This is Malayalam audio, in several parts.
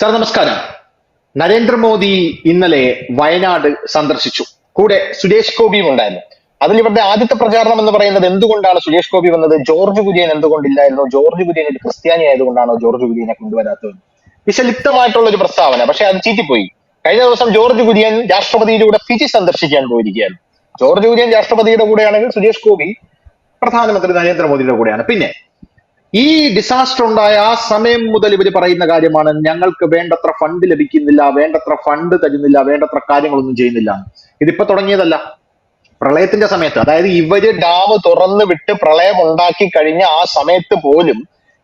സാർ നമസ്കാരം. നരേന്ദ്രമോദി ഇന്നലെ വയനാട് സന്ദർശിച്ചു. കൂടെ സുരേഷ് ഗോപിയും ഉണ്ടായിരുന്നു. അതിൽ ഇവരുടെ ആദ്യത്തെ പ്രചാരണം എന്ന് പറയുന്നത് എന്തുകൊണ്ടാണ് സുരേഷ് ഗോപി വന്നത്? ജോർജ് കുര്യൻ എന്തുകൊണ്ടില്ലായിരുന്നു? ജോർജ് കുര്യൻ ഒരു ക്രിസ്ത്യാനി ആയതുകൊണ്ടാണോ ജോർജ് കുര്യനെ കൊണ്ടുവരാത്തത്? വിശലിപ്തമായിട്ടുള്ള ഒരു പ്രസ്താവന. പക്ഷെ അത് ചീറ്റിപ്പോയി. കഴിഞ്ഞ ദിവസം ജോർജ് കുര്യൻ രാഷ്ട്രപതിയിലൂടെ ഫിജി സന്ദർശിക്കാൻ പോയിരിക്കുകയാണ്. ജോർജ് കുര്യൻ രാഷ്ട്രപതിയുടെ കൂടെയാണെങ്കിൽ സുരേഷ് ഗോപി പ്രധാനമന്ത്രി നരേന്ദ്രമോദിയുടെ കൂടെയാണ്. പിന്നെ ഈ ഡിസാസ്റ്റർ ഉണ്ടായ ആ സമയം മുതൽ ഇവർ പറയുന്ന കാര്യമാണ് ഞങ്ങൾക്ക് വേണ്ടത്ര ഫണ്ട് ലഭിക്കുന്നില്ല വേണ്ടത്ര ഫണ്ട് തരുന്നില്ല വേണ്ടത്ര കാര്യങ്ങളൊന്നും ചെയ്യുന്നില്ല. ഇതിപ്പോ തുടങ്ങിയതല്ല. പ്രളയത്തിന്റെ സമയത്ത് അതായത് ഇവർ ഡാം തുറന്നു വിട്ട് പ്രളയം ഉണ്ടാക്കി കഴിഞ്ഞ ആ സമയത്ത് പോലും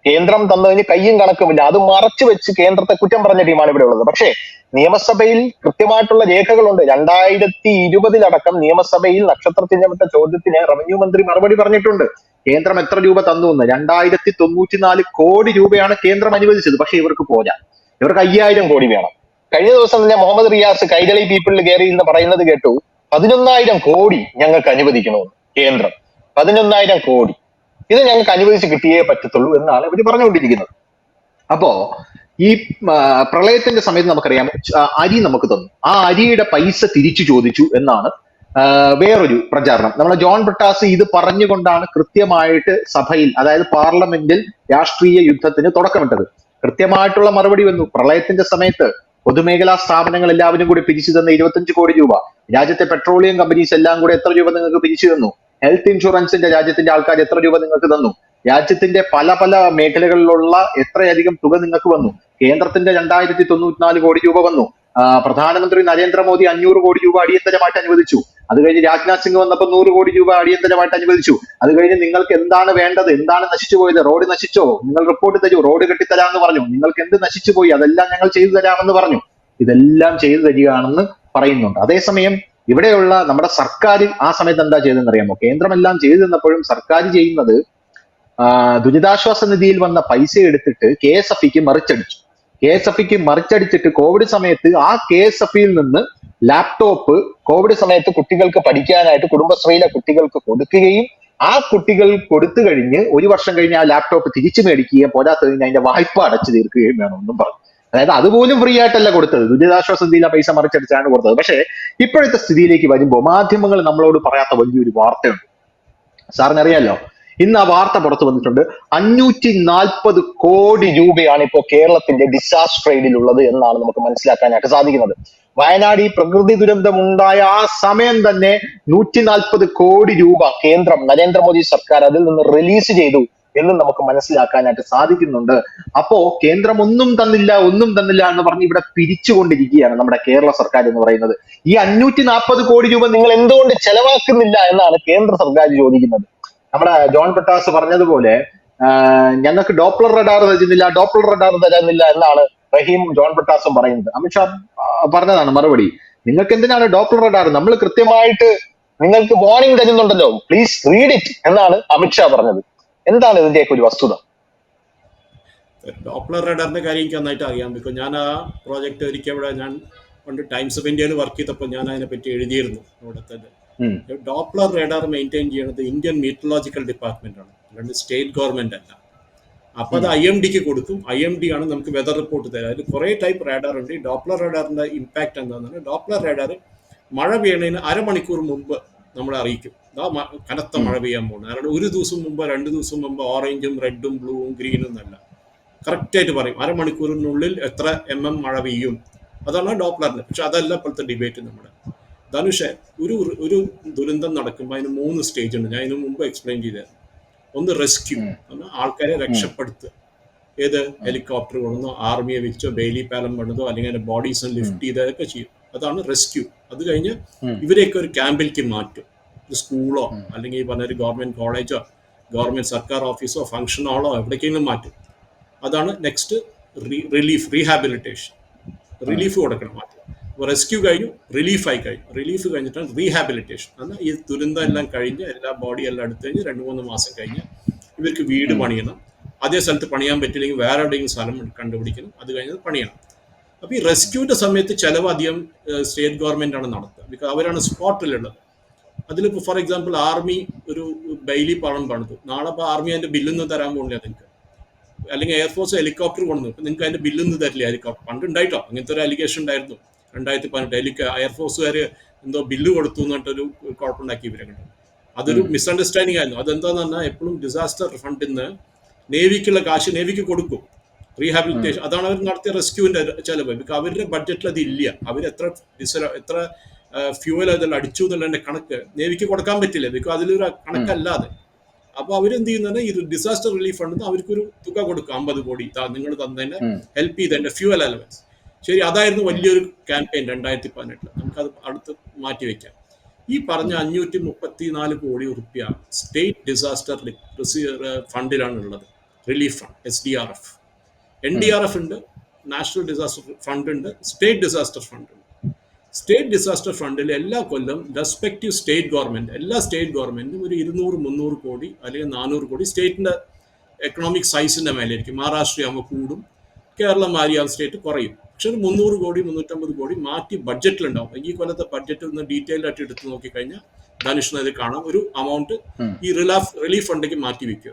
കേന്ദ്രം തന്നതിന് കയ്യും കണക്കുമില്ല അത് മറച്ചു വെച്ച് കേന്ദ്രത്തെ കുറ്റം പറഞ്ഞ ടീമാണ് ഇവിടെ ഉള്ളത്. പക്ഷേ നിയമസഭയിൽ കൃത്യമായിട്ടുള്ള രേഖകളുണ്ട്. രണ്ടായിരത്തി ഇരുപതിലടക്കം നിയമസഭയിൽ നക്ഷത്ര നക്ഷത്രത്തിനമിട്ട ചോദ്യത്തിന് റവന്യൂ മന്ത്രി മറുപടി പറഞ്ഞിട്ടുണ്ട്. കേന്ദ്രം എത്ര രൂപ തന്നു എന്ന്? രണ്ടായിരത്തി തൊണ്ണൂറ്റിനാല് കോടി രൂപയാണ് കേന്ദ്രം അനുവദിച്ചത്. പക്ഷെ ഇവർക്ക് പോരാ. ഇവർക്ക് അയ്യായിരം കോടി വേണം. കഴിഞ്ഞ ദിവസം തന്നെ മുഹമ്മദ് റിയാസ് കൈരളി പീപ്പിളിൽ കയറി എന്ന് പറയുന്നത് കേട്ടു. പതിനൊന്നായിരം കോടി ഞങ്ങൾക്ക് അനുവദിക്കണമെന്ന് കേന്ദ്രം. പതിനൊന്നായിരം കോടി. ഇത് ഞങ്ങൾക്ക് അനുവദിച്ച് കിട്ടിയേ പറ്റത്തുള്ളൂ എന്നാണ് ഇവർ പറഞ്ഞുകൊണ്ടിരിക്കുന്നത്. അപ്പോ ഈ പ്രളയത്തിന്റെ സമയത്ത് നമുക്കറിയാം അരി നമുക്ക് തന്നു. ആ അരിയുടെ പൈസ തിരിച്ചു ചോദിച്ചു എന്നാണ് വേറൊരു പ്രചാരണം. നമ്മളെ ജോൺ ബ്രിട്ടാസ് ഇത് പറഞ്ഞുകൊണ്ടാണ് കൃത്യമായിട്ട് സഭയിൽ അതായത് പാർലമെന്റിൽ രാഷ്ട്രീയ യുദ്ധത്തിന് തുടക്കമിട്ടത്. കൃത്യമായിട്ടുള്ള മറുപടി വന്നു. പ്രളയത്തിന്റെ സമയത്ത് പൊതുമേഖലാ സ്ഥാപനങ്ങൾ എല്ലാവരും കൂടി പിരിച്ചു തന്ന ഇരുപത്തഞ്ച് കോടി രൂപ. രാജ്യത്തെ പെട്രോളിയം കമ്പനീസ് എല്ലാം കൂടി എത്ര രൂപ നിങ്ങൾക്ക് പിരിച്ചു തന്നു? ഹെൽത്ത് ഇൻഷുറൻസിന്റെ രാജ്യത്തിന്റെ ആൾക്കാർ എത്ര രൂപ നിങ്ങൾക്ക് തന്നു? രാജ്യത്തിന്റെ പല പല മേഖലകളിലുള്ള എത്രയധികം തുക നിങ്ങൾക്ക് വന്നു? കേന്ദ്രത്തിന്റെ രണ്ടായിരത്തി തൊണ്ണൂറ്റിനാല് കോടി രൂപ വന്നു. പ്രധാനമന്ത്രി നരേന്ദ്രമോദി അഞ്ഞൂറ് കോടി രൂപ അടിയന്തരമായിട്ട് അനുവദിച്ചു. അത് കഴിഞ്ഞ് രാജ്നാഥ് സിംഗ് വന്നപ്പോൾ നൂറ് കോടി രൂപ അടിയന്തരമായിട്ട് അനുവദിച്ചു. അത് കഴിഞ്ഞ് നിങ്ങൾക്ക് എന്താണ് വേണ്ടത്? എന്താണ് നശിച്ചു പോയത്? റോഡ് നശിച്ചോ? നിങ്ങൾ റിപ്പോർട്ട് തരൂ. റോഡ് കെട്ടിത്തരാമെന്ന് പറഞ്ഞു. നിങ്ങൾക്ക് എന്ത് നശിച്ചു പോയി? അതെല്ലാം ഞങ്ങൾ ചെയ്തു തരാമെന്ന് പറഞ്ഞു. ഇതെല്ലാം ചെയ്തു തരികയാണെന്ന് പറയുന്നുണ്ട്. അതേസമയം ഇവിടെയുള്ള നമ്മുടെ സർക്കാർ ആ സമയത്ത് എന്താ ചെയ്തതെന്ന് അറിയാമോ? കേന്ദ്രമെല്ലാം ചെയ്തു തന്നപ്പോഴും സർക്കാർ ചെയ്യുന്നത് ദുരിതാശ്വാസ നിധിയിൽ വന്ന പൈസ എടുത്തിട്ട് കെ എസ് എഫ് ഇക്ക് മറിച്ചടിച്ചു. കെ എസ് എഫ് ഇക്ക് മറിച്ചടിച്ചിട്ട് കോവിഡ് സമയത്ത് ആ കെ എസ് എഫ് ഇയിൽ നിന്ന് ലാപ്ടോപ്പ് കോവിഡ് സമയത്ത് കുട്ടികൾക്ക് പഠിക്കാനായിട്ട് കുടുംബശ്രീയിലെ കുട്ടികൾക്ക് കൊടുക്കുകയും ആ കുട്ടികൾ കൊടുത്തു കഴിഞ്ഞ് ഒരു വർഷം കഴിഞ്ഞ് ആ ലാപ്ടോപ്പ് തിരിച്ചു മേടിക്കുകയും പോരാത്തതിന് അതിന്റെ വായ്പ അടച്ചു തീർക്കുകയും വേണമെന്നും പറഞ്ഞു. അതായത് അതുപോലും ഫ്രീ ആയിട്ടല്ല കൊടുത്തത്. ദുരിതാശ്വാസ നിധിയിലെ പൈസ മറിച്ചടിച്ചാണ് കൊടുത്തത്. പക്ഷേ ഇപ്പോഴത്തെ സ്ഥിതിയിലേക്ക് വരുമ്പോൾ മാധ്യമങ്ങൾ നമ്മളോട് പറയാത്ത വലിയൊരു വാർത്തയുണ്ട്. സാറിന് അറിയാലോ ഇന്ന് ആ വാർത്ത പുറത്തു വന്നിട്ടുണ്ട്. അഞ്ഞൂറ്റി നാൽപ്പത് കോടി രൂപയാണ് ഇപ്പോൾ കേരളത്തിന്റെ ഡിസാസ്റ്റർ എയ്ഡിലുള്ളത് എന്നാണ് നമുക്ക് മനസ്സിലാക്കാനായിട്ട് സാധിക്കുന്നത്. വയനാട് ഈ പ്രകൃതി ദുരന്തം ഉണ്ടായ ആ സമയം തന്നെ നൂറ്റി നാൽപ്പത് കോടി രൂപ കേന്ദ്രം നരേന്ദ്രമോദി സർക്കാർ അതിൽ നിന്ന് റിലീസ് ചെയ്തു എന്ന് നമുക്ക് മനസ്സിലാക്കാനായിട്ട് സാധിക്കുന്നുണ്ട്. അപ്പോ കേന്ദ്രം ഒന്നും തന്നില്ല ഒന്നും തന്നില്ല എന്ന് പറഞ്ഞ് ഇവിടെ പിരിച്ചുകൊണ്ടിരിക്കുകയാണ് നമ്മുടെ കേരള സർക്കാർ എന്ന് പറയുന്നത്. ഈ അഞ്ഞൂറ്റി നാൽപ്പത് കോടി രൂപ നിങ്ങൾ എന്തുകൊണ്ട് ചെലവാക്കുന്നില്ല എന്നാണ് കേന്ദ്ര സർക്കാർ ചോദിക്കുന്നത്. നമ്മുടെ ജോൺ പട്ടാസ് പറഞ്ഞതുപോലെ ഞങ്ങൾക്ക് ഡോപ്ലർ റഡാർ തരുന്നില്ല ഡോപ്ലർ റഡാർ തരുന്നില്ല എന്നാണ് റഹീം ജോൺ പട്ടാസും പറയുന്നത്. അമിത്ഷാ പറഞ്ഞതാണ് മറുപടി. നിങ്ങൾക്ക് എന്തിനാണ് ഡോക്ടർ റഡാർ? നമ്മൾ കൃത്യമായിട്ട് നിങ്ങൾക്ക് വാർണിംഗ് തരുന്നുണ്ടല്ലോ. പ്ലീസ് റീഡ് ഇറ്റ് എന്നാണ് അമിത്ഷാ പറഞ്ഞത്. എന്താണ് ഇതിന്റെയൊക്കെ ഒരു വസ്തുത? ഡോപ്ലർ റഡാറിന്റെ കാര്യം എനിക്ക് നന്നായിട്ട് അറിയാം. ബിക്കോ ഞാൻ ആ പ്രോജക്റ്റ് ഒരിക്കൽ ഇവിടെ ഞാൻ പണ്ട് ടൈംസ് ഓഫ് ഇന്ത്യയിൽ വർക്ക് ചെയ്തപ്പോൾ ഞാൻ അതിനെ പറ്റി എഴുതിയിരുന്നു. അവിടെ തന്നെ. ഡോപ്ലർ റഡാർ മെയിന്റെയിൻ ചെയ്യുന്നത് ഇന്ത്യൻ മീറ്റോളജിക്കൽ ഡിപ്പാർട്ട്മെന്റ് ആണ്. അല്ലാണ്ട് സ്റ്റേറ്റ് ഗവൺമെന്റ് അല്ല. അപ്പൊ അത് ഐ എം ഡിക്ക് കൊടുക്കും. ഐ എം ഡി ആണ് നമുക്ക് വെതർ റിപ്പോർട്ട് തരാം. അതിൽ കുറെ ടൈപ്പ് റഡാർ ഉണ്ട്. ഈ ഡോപ്ലർ റഡാറിന്റെ ഇമ്പാക്ട് എന്താണെന്ന് ഡോപ്ലർ റഡാർ മഴ പെയ്യണതിന് അരമണിക്കൂർ മുമ്പ് നമ്മളെ അറിയിക്കും. കനത്ത മഴ പെയ്യാൻ പോകുന്നത്. കാരണം ഒരു ദിവസം മുമ്പ് രണ്ട് ദിവസം മുമ്പ് ഓറഞ്ചും റെഡും ബ്ലൂവും ഗ്രീനും എന്നല്ല. കറക്റ്റായിട്ട് പറയും. അരമണിക്കൂറിനുള്ളിൽ എത്ര എം എം മഴ പെയ്യും. അതാണ് ഡോപ്ലറിന് പക്ഷെ അതല്ല ഇപ്പോഴത്തെ ഡിബേറ്റ് നമ്മുടെ. ധനുഷെ ഒരു ഒരു ദുരന്തം നടക്കുമ്പോൾ അതിന് മൂന്ന് സ്റ്റേജ് ഉണ്ട്. ഞാൻ ഇതിനു മുമ്പ് എക്സ്പ്ലെയിൻ ചെയ്തായിരുന്നു. ഒന്ന് റെസ്ക്യൂ. ആൾക്കാരെ രക്ഷപ്പെടുത്തുക. ഏത് ഹെലികോപ്റ്റർ കൊണ്ടോ ആർമിയെ വെച്ചോ ബെയിലി പാലം പണിതോ അല്ലെങ്കിൽ അതിന്റെ ബോഡീസ് ലിഫ്റ്റ് ചെയ്തതൊക്കെ ചെയ്യും. അതാണ് റെസ്ക്യൂ. അത് കഴിഞ്ഞ്. ഇവരെയൊക്കെ ഒരു ക്യാമ്പിലേക്ക് മാറ്റും. ഒരു സ്കൂളോ അല്ലെങ്കിൽ പറഞ്ഞ ഒരു ഗവൺമെന്റ് കോളേജോ ഗവൺമെന്റ് സർക്കാർ ഓഫീസോ ഫംഗ്ഷൻ ഹാളോ എവിടേക്കെങ്കിലും മാറ്റും. അതാണ് നെക്സ്റ്റ് റിലീഫ് റീഹാബിലിറ്റേഷൻ റിലീഫ് കൊടുക്കണം റെസ്ക്യൂ കഴിഞ്ഞു റിലീഫായി കഴിഞ്ഞു. റിലീഫ് കഴിഞ്ഞിട്ടാണ് റീഹാബിലിറ്റേഷൻ എന്നാൽ ഈ ദുരന്തം എല്ലാം കഴിഞ്ഞ് എല്ലാ ബോഡി എല്ലാം എടുത്തു കഴിഞ്ഞ് രണ്ട് മൂന്ന് മാസം കഴിഞ്ഞ് ഇവർക്ക് വീട് പണിയണം. അതേ സ്ഥലത്ത് പണിയാൻ പറ്റില്ലെങ്കിൽ വേറെ എവിടെയെങ്കിലും സ്ഥലം കണ്ടുപിടിക്കണം. അത് കഴിഞ്ഞത് പണിയണം. അപ്പോൾ ഈ റെസ്ക്യൂവിന്റെ സമയത്ത് ചിലവ് അധികം സ്റ്റേറ്റ് ഗവൺമെന്റ് ആണ് നടത്തുക. ബിക്കോസ് അവരാണ് സ്പോട്ടിലുള്ളത് അതിലിപ്പോൾ ഫോർ എക്സാമ്പിൾ ആർമി ഒരു ബൈലി പാളം പണിതു. നാളെ ഇപ്പോൾ ആർമി അതിന്റെ ബില്ലൊന്നും തരാൻ പോകുന്നില്ല നിങ്ങൾക്ക് അല്ലെങ്കിൽ എയർഫോഴ്സ് ഹെലികോപ്റ്റർ കൊണ്ടു ഇപ്പം നിങ്ങൾക്ക് അതിന്റെ ബില്ലൊന്നും തരില്ല ഹെലികോപ്റ്റർ പണ്ട് ഉണ്ടായിട്ടോ? അങ്ങനത്തെ ഒരു അലിഗേഷൻ ഉണ്ടായിരുന്നു. രണ്ടായിരത്തി പതിനെട്ട് ഡൽഹിക്ക് എയർഫോഴ്സുകാർ എന്തോ ബില്ല് കൊടുത്തു എന്ന് പറഞ്ഞിട്ടൊരു കുഴപ്പമുണ്ടാക്കി ഇവരെ കണ്ടു. അതൊരു മിസ്അണ്ടർസ്റ്റാൻഡിംഗ് ആയിരുന്നു. അതെന്താന്ന് പറഞ്ഞാൽ എപ്പോഴും ഡിസാസ്റ്റർ ഫണ്ടിൽ നിന്ന് നേവിക്കുള്ള കാശ് നേവിക്ക് കൊടുക്കും. റീഹാബിലിറ്റേഷൻ അതാണ് അവർ നടത്തിയ റെസ്ക്യൂവിന്റെ ചെലവ്. ബിക്കോസ് അവരുടെ ബഡ്ജറ്റിൽ അത് ഇല്ല. അവർ എത്ര എത്ര ഫ്യൂവൽ അതിൽ അടിച്ചു എന്നുള്ളതിന്റെ കണക്ക് നേവിക്ക് കൊടുക്കാൻ പറ്റില്ല. ബിക്കോസ് അതിലൊരു കണക്കല്ലാതെ. അപ്പൊ അവരെന്ത് ചെയ്യുന്നത് ഈ ഡിസാസ്റ്റർ റിലീഫ് ഫണ്ട് അവർക്കൊരു തുക കൊടുക്കും. അമ്പത് കോടി നിങ്ങൾ തന്നെ. ഹെൽപ്പ് ചെയ്തതിന്റെ ഫ്യൂവൽ അലവൻസ് ശരി അതായിരുന്നു വലിയൊരു ക്യാമ്പയിൻ രണ്ടായിരത്തി പതിനെട്ടിൽ നമുക്കത് അടുത്ത് മാറ്റിവെക്കാം ഈ പറഞ്ഞ അഞ്ഞൂറ്റി മുപ്പത്തി നാല് കോടി റുപ്യ സ്റ്റേറ്റ് ഡിസാസ്റ്റർ ഫണ്ടിലാണ് ഉള്ളത് relief fund S D R F N D R F ഉണ്ട് നാഷണൽ ഡിസാസ്റ്റർ ഫണ്ട് ഉണ്ട് സ്റ്റേറ്റ് ഡിസാസ്റ്റർ ഫണ്ട് ഉണ്ട്. സ്റ്റേറ്റ് ഡിസാസ്റ്റർ ഫണ്ടിൽ എല്ലാ കൊല്ലം റെസ്പെക്റ്റീവ് സ്റ്റേറ്റ് ഗവൺമെന്റ് എല്ലാ സ്റ്റേറ്റ് ഗവൺമെന്റും ഒരു ഇരുന്നൂറ് മുന്നൂറ് കോടി അല്ലെങ്കിൽ നാനൂറ് കോടി സ്റ്റേറ്റിന്റെ എക്കണോമിക് സൈസിന്റെ മേലായിരിക്കും മഹാരാഷ്ട്രയാകുമ്പോൾ കൂടും. കേരളം മാരിയാൽ സ്റ്റേറ്റ് കുറയും. പക്ഷെ ഒരു മുന്നൂറ് കോടി മുന്നൂറ്റമ്പത് കോടി മാറ്റി ബഡ്ജറ്റിലുണ്ടാവും. ഈ കൊല്ലത്തെ ബഡ്ജറ്റ് ഒന്ന് ഡീറ്റെയിൽ ആയിട്ട് എടുത്ത് നോക്കിക്കഴിഞ്ഞാൽ ധനുഷിന് അത് കാണാം. ഒരു അമൗണ്ട് ഈ റിലാഫ് റിലീഫ് ഫണ്ടിലേക്ക് മാറ്റി വെക്കുക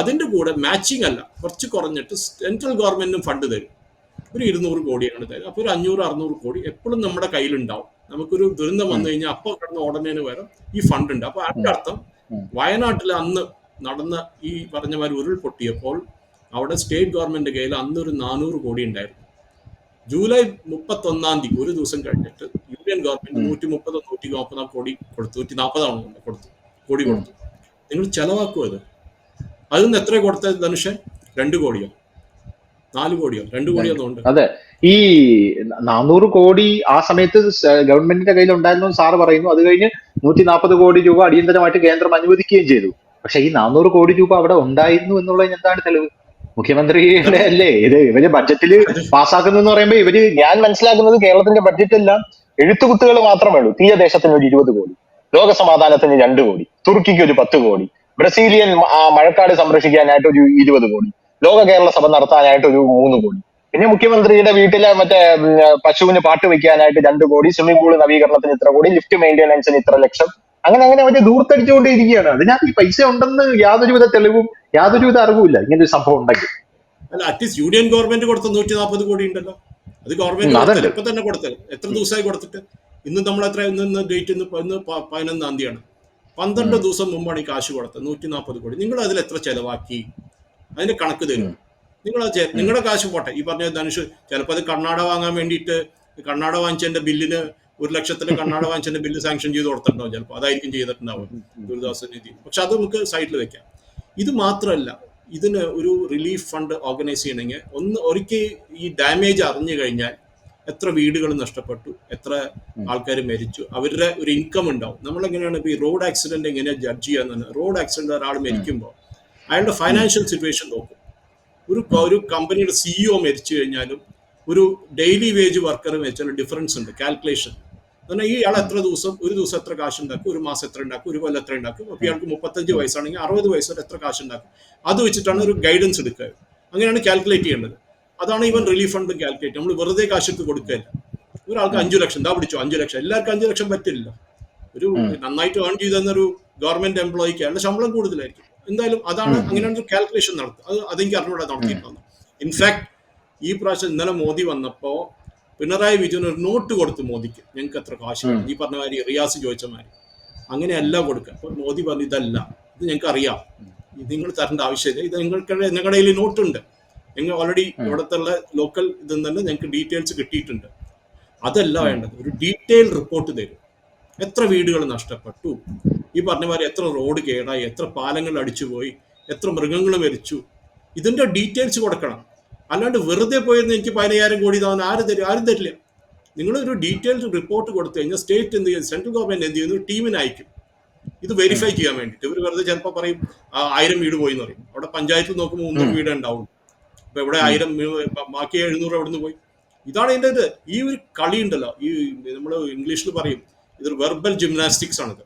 അതിന്റെ കൂടെ മാച്ചിങ് അല്ല കുറച്ച് കുറഞ്ഞിട്ട് സെൻട്രൽ ഗവൺമെന്റിനും ഫണ്ട് തരും. ഒരു ഇരുന്നൂറ് കോടിയാണ് തരും അപ്പോൾ ഒരു അഞ്ഞൂറ് അറുന്നൂറ് കോടി എപ്പോഴും നമ്മുടെ കയ്യിലുണ്ടാവും. നമുക്കൊരു ദുരന്തം വന്നു കഴിഞ്ഞാൽ അപ്പോൾ കിടന്ന് ഉടനെ വരെ ഈ ഫണ്ട് ഉണ്ട്. അപ്പോൾ അതിന്റെ അർത്ഥം. വയനാട്ടിൽ അന്ന് നടന്ന ഈ പറഞ്ഞ മാതിരി ഉരുൾപൊട്ടിയപ്പോൾ അവിടെ സ്റ്റേറ്റ് ഗവൺമെന്റ് കയ്യിൽ അന്നൊരു ഒരു നാനൂറ് കോടി ഉണ്ടായിരുന്നു. ജൂലൈ മുപ്പത്തൊന്നാം തീയതി ഒരു ദിവസം കഴിഞ്ഞിട്ട് യൂണിയൻ ഗവൺമെന്റ്. നൂറ്റി മുപ്പതോ നൂറ്റി നാൽപ്പതോ കോടി കൊടുത്തു. നൂറ്റി നാൽപ്പതാണോ കൊടുത്തു. കോടി കൊടുത്തു. നിങ്ങൾ ചെലവാക്കുക അത്. അതിൽ നിന്ന് എത്ര കൊടുത്ത ധനുഷൻ രണ്ട് കോടിയോ? നാല് കോടിയോ? രണ്ട് കോടിയോ ഉണ്ട്. അതെ. ഈ നാനൂറ് കോടി ആ സമയത്ത് ഗവൺമെന്റിന്റെ കയ്യിൽ ഉണ്ടായിരുന്നു സാറ് പറയുന്നു. അത് കഴിഞ്ഞ് നൂറ്റി നാൽപ്പത് കോടി രൂപ അടിയന്തരമായിട്ട് കേന്ദ്രം അനുവദിക്കുകയും ചെയ്തു. പക്ഷെ ഈ നാനൂറ് കോടി രൂപ അവിടെ ഉണ്ടായിരുന്നു എന്നുള്ളതിന് എന്താണ് തെളിവ്? മുഖ്യമന്ത്രിയുടെ അല്ലേ? ഇത് ഇവർ ബഡ്ജറ്റിൽ പാസ്സാക്കുന്നു പറയുമ്പോൾ പറയുമ്പോ ഇവർ ഞാൻ മനസ്സിലാക്കുന്നത് കേരളത്തിന്റെ ബഡ്ജറ്റ് എല്ലാം എഴുത്തുകുത്തുകൾ മാത്രമേ ഉള്ളൂ. തീയദേശത്തിന് ഒരു ഇരുപത് കോടി ലോകസമാധാനത്തിന് രണ്ട് കോടി തുർക്കിക്ക് ഒരു പത്ത് കോടി ബ്രസീലിയൻ മഴക്കാട് സംരക്ഷിക്കാനായിട്ട് ഒരു ഇരുപത് കോടി ലോക കേരള സഭ നടത്താനായിട്ട് ഒരു മൂന്ന് കോടി. പിന്നെ മുഖ്യമന്ത്രിയുടെ വീട്ടിലെ മറ്റേ പശുവിന് പാട്ട് വെക്കാനായിട്ട് രണ്ട് കോടി സ്വിമ്മിംഗ് പൂൾ നവീകരണത്തിന് ഇത്ര കോടി ലിഫ്റ്റ് മെയിന്റനൻസിന് ഇത്ര ലക്ഷം അങ്ങനെ അങ്ങനെ അവർ ദൂർത്തടിച്ചുകൊണ്ടേയിരിക്കുകയാണ് അതിനകത്ത് ഈ പൈസ ഉണ്ടെന്ന് യാതൊരുവിധ തെളിവും യാതൊരുവിധ അറിവുമില്ല. ഇങ്ങനെ ഒരു സംഭവം ഉണ്ടെങ്കിൽ. അല്ല അറ്റ്ലീസ്റ്റ് യൂണിയൻ ഗവൺമെന്റ് കൊടുത്ത നൂറ്റി നാൽപ്പത് കോടി ഉണ്ടല്ലോ. അത് ഗവൺമെന്റ്. ഇപ്പൊ തന്നെ കൊടുത്തത്. എത്ര ദിവസമായി കൊടുത്തിട്ട്? ഇന്ന് നമ്മൾ എത്ര ഇന്ന് ഡേറ്റ് ഇന്ന് ഇന്ന് പതിനൊന്നാം തീയതിയാണ്. പന്ത്രണ്ട് ദിവസം മുമ്പാണ് ഈ കാശ് കൊടുത്തത് നൂറ്റി നാൽപ്പത് കോടി. നിങ്ങൾ അതിൽ എത്ര ചെലവാക്കി? അതിന്റെ കണക്ക് തരും. നിങ്ങൾ നിങ്ങളുടെ കാശ് പോട്ടെ. ഈ പറഞ്ഞ ധനുഷ് ചിലപ്പോൾ അത് കർണാടക വാങ്ങാൻ വേണ്ടിയിട്ട് കർണാടക വാങ്ങിച്ചതിന്റെ ബില്ലിന് ഒരു ലക്ഷത്തിന് കണ്ണാട വാങ്ങിച്ചതിന്റെ ബില്ല് സാങ്ഷൻ ചെയ്ത് കൊടുത്തിട്ടുണ്ടാവും ചിലപ്പോൾ അതായിരിക്കും ചെയ്തിട്ടുണ്ടാവും ദുരിതാശ്വാസ നിധി. പക്ഷെ അത് നമുക്ക് സൈഡിൽ വെക്കാം. ഇത് മാത്രമല്ല ഇതിന് ഒരു റിലീഫ് ഫണ്ട് ഓർഗനൈസ് ചെയ്യണമെങ്കിൽ ഒന്ന് ഒരിക്കൽ ഈ ഡാമേജ് അറിഞ്ഞു കഴിഞ്ഞാൽ എത്ര വീടുകൾ നഷ്ടപ്പെട്ടു എത്ര ആൾക്കാർ മരിച്ചു അവരുടെ ഒരു ഇൻകം ഉണ്ടാവും. നമ്മളെങ്ങനെയാണ് ഇപ്പോൾ ഈ റോഡ് ആക്സിഡന്റ് എങ്ങനെയാണ് ജഡ്ജ് ചെയ്യാന്ന് റോഡ് ആക്സിഡന്റ് ഒരാൾ മരിക്കുമ്പോൾ അയാളുടെ ഫൈനാൻഷ്യൽ സിറ്റുവേഷൻ നോക്കും. ഒരു ഒരു കമ്പനിയുടെ സിഇഒ മരിച്ചു കഴിഞ്ഞാലും ഒരു ഡെയിലി വേജ് വർക്കർ മരിച്ചാലും ഡിഫറൻസ് ഉണ്ട് കാൽക്കുലേഷൻ എന്നാൽ ഈ ആൾ എത്ര ദിവസം ഒരു ദിവസം എത്ര കാശ് ഉണ്ടാക്കും ഒരു മാസം എത്ര ഉണ്ടാക്കും ഒരു കൊല്ലം എത്ര ഉണ്ടാക്കും അപ്പോൾ ഇയാൾക്ക് മുപ്പത്തഞ്ച് വയസ്സാണെങ്കിൽ അറുപത് വയസ്സ് വരെ എത്ര കാശ് ഉണ്ടാക്കും അത് വെച്ചിട്ടാണ് ഒരു ഗൈഡൻസ് എടുക്കുക. അങ്ങനെയാണ് കാൽക്കുലേറ്റ് ചെയ്യേണ്ടത്. അതാണ് ഇവൻ റിലീഫ് ഫണ്ട് കാൽക്കുലേറ്റ് നമ്മൾ വെറുതെ കാശ് എടുത്ത് കൊടുക്കുകയില്ല. ഒരാൾക്ക് അഞ്ചു ലക്ഷം എന്താ പിടിച്ചോ അഞ്ചു ലക്ഷം. എല്ലാവർക്കും അഞ്ചു ലക്ഷം പറ്റില്ല ഒരു നന്നായിട്ട് ഏൺ ചെയ്ത് തന്നൊരു ഗവൺമെന്റ് എംപ്ലോയിക്ക് അയാളുടെ ശമ്പളം കൂടുതലായിരിക്കും. എന്തായാലും അതാണ് അങ്ങനെയാണ് ഒരു കാൽക്കുലേഷൻ നടത്തുക. അത് അതെനിക്ക് അറിഞ്ഞൂടെ നടത്തിയിട്ടുള്ളത് ഇൻഫാക്ട് ഈ പ്രാവശ്യം ഇന്നലെ മോദി വന്നപ്പോ പിണറായി വിജയൻ ഒരു നോട്ട് കൊടുത്തു മോദിക്ക്. ഞങ്ങൾക്ക് എത്ര കാശ് വേണം ഈ പറഞ്ഞ കാര്യം റിയാസ് ചോദിച്ച മാതിരി. അങ്ങനെയല്ല കൊടുക്കുക. അപ്പൊ മോദി പറഞ്ഞു ഇതല്ല. ഇത് ഞങ്ങൾക്ക് അറിയാം ഇത് നിങ്ങൾ തരേണ്ട ആവശ്യമില്ല. ഇത് നിങ്ങൾക്ക് ഞങ്ങളുടെ കയ്യിൽ നോട്ടുണ്ട്. ഞങ്ങൾ ഓൾറെഡി ഇവിടുത്തെ ലോക്കൽ ഇതിൽ തന്നെ ഞങ്ങൾക്ക് ഡീറ്റെയിൽസ് കിട്ടിയിട്ടുണ്ട്. അതല്ല വേണ്ടത്. ഒരു ഡീറ്റെയിൽ റിപ്പോർട്ട് തരും. എത്ര വീടുകൾ നഷ്ടപ്പെട്ടു. ഈ പറഞ്ഞ മാതിരി എത്ര റോഡ് കേടായി. എത്ര പാലങ്ങൾ അടിച്ചുപോയി. എത്ര മൃഗങ്ങൾ മരിച്ചു. ഇതിന്റെ ഡീറ്റെയിൽസ് കൊടുക്കണം. അല്ലാണ്ട് വെറുതെ പോയിരുന്ന എനിക്ക് പതിനയ്യായിരം കോടി താന്ന് ആരും തരും ആരും തരില്ല. നിങ്ങൾ ഒരു ഡീറ്റെയിൽഡ് റിപ്പോർട്ട് കൊടുത്തു കഴിഞ്ഞാൽ സ്റ്റേറ്റ് എന്ത് ചെയ്യും? സെൻട്രൽ ഗവൺമെന്റ് എന്ത് ചെയ്യുന്നു? ടീമിന് അയക്കും. ഇത് വെരിഫൈ ചെയ്യാൻ വേണ്ടിയിട്ട്. ഇവർ വെറുതെ ചിലപ്പോൾ പറയും ആയിരം വീട് പോയി എന്ന് പറയും. അവിടെ പഞ്ചായത്തിൽ നോക്കുമ്പോൾ മുന്നൂറ് വീട് ഉണ്ടാവും. അപ്പൊ ഇവിടെ ആയിരം ബാക്കി എഴുന്നൂറ് അവിടെ നിന്ന് പോയി? ഇതാണ് ഇതിന്റെ ഇത്. ഈ ഒരു കളി ഉണ്ടല്ലോ ഈ നമ്മൾ ഇംഗ്ലീഷിൽ പറയും ഇതൊരു വെർബൽ ജിംനാസ്റ്റിക്സ് ആണിത്.